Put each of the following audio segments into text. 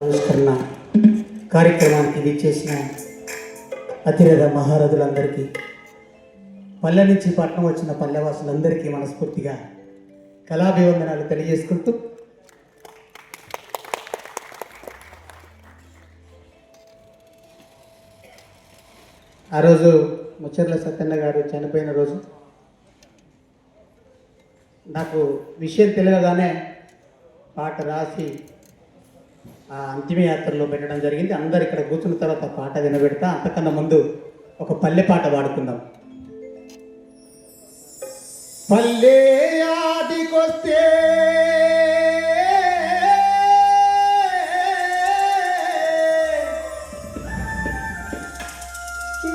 ఆవిష్కరణ కార్యక్రమానికి విచ్చేసిన అతిరథ మహారథులందరికీ పల్లె నుంచి పట్టణం వచ్చిన పల్లెవాసులందరికీ మనస్ఫూర్తిగా కళాభివందనాలు తెలియజేసుకుంటూ ఆ రోజు ముచ్చర్ల సత్యన్న గారు చనిపోయిన రోజు నాకు విషయం తెలియగానే పాట రాసి అంతిమయాత్రలో పెట్టడం జరిగింది. అందరు ఇక్కడ కూర్చున్న తర్వాత పాట వినబెడతా అంతకన్నా ముందు ఒక పల్లె పాట పాడుకుందాం. పల్లె ఆదికొస్తే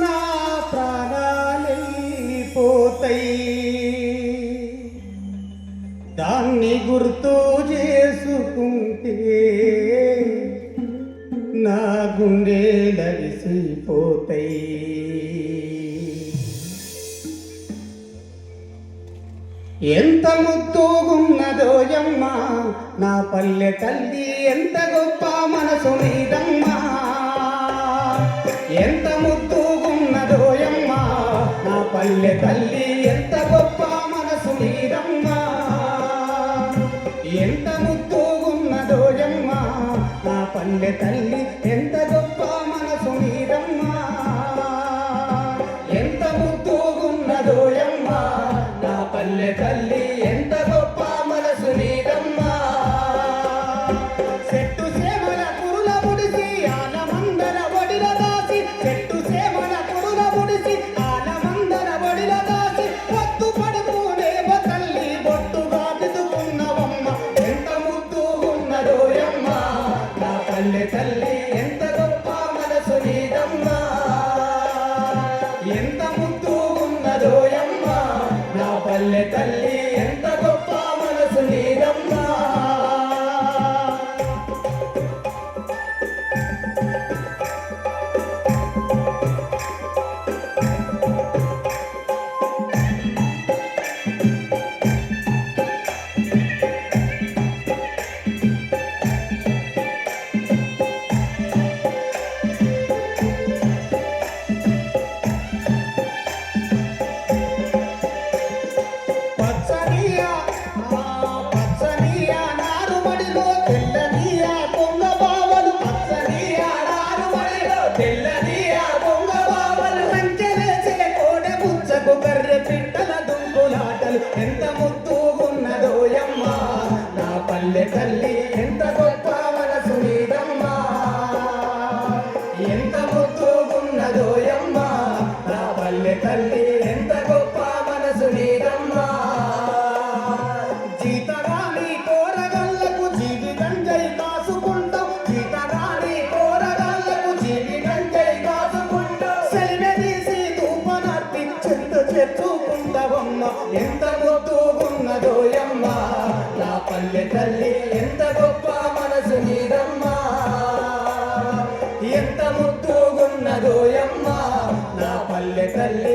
నా ప్రాణాలైపోతాయి దాన్ని గుర్తు చేసుకుంటే నా ఎంత లగిసిపోతాయి ఎంత ముద్దుగున్నదోయమ్మ నా పల్లె తల్లి ఎంత గొప్ప మనసు నీదమ్మా. ఎంత ముద్దుగున్నదోయమ్మ నా పల్లె తల్లి ఎంత గొప్ప నా పల్లె దుంపులాటలు ఎంత ముద్దు ముద్దుగున్నదోయమ్మ నా పల్లె తల్లి ఎంత గొప్ప మనసు నీదమ్మా ఎంత ముద్దు ముద్దుగున్నదోయమ్మ నా పల్లె తల్లి పల్లె తల్లి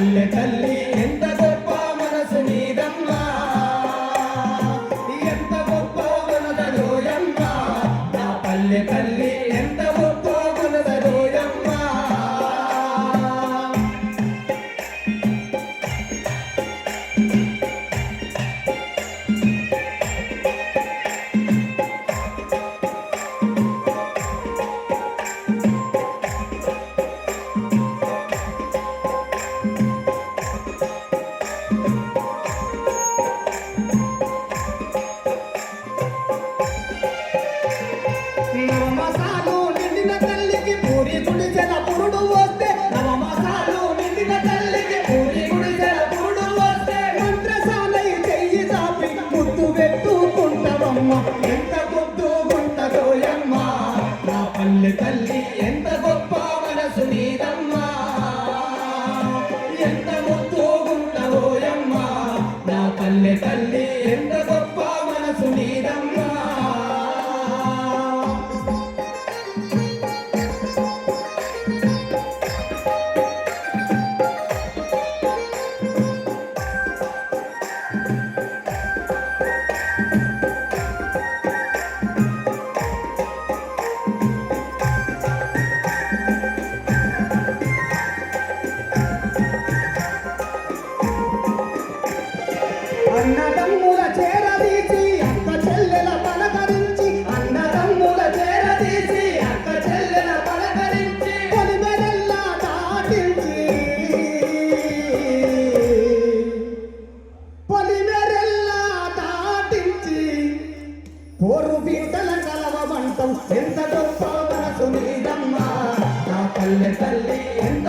నా ಮಸಾಲು ನಿಂದಿನ తల్లి ఎంత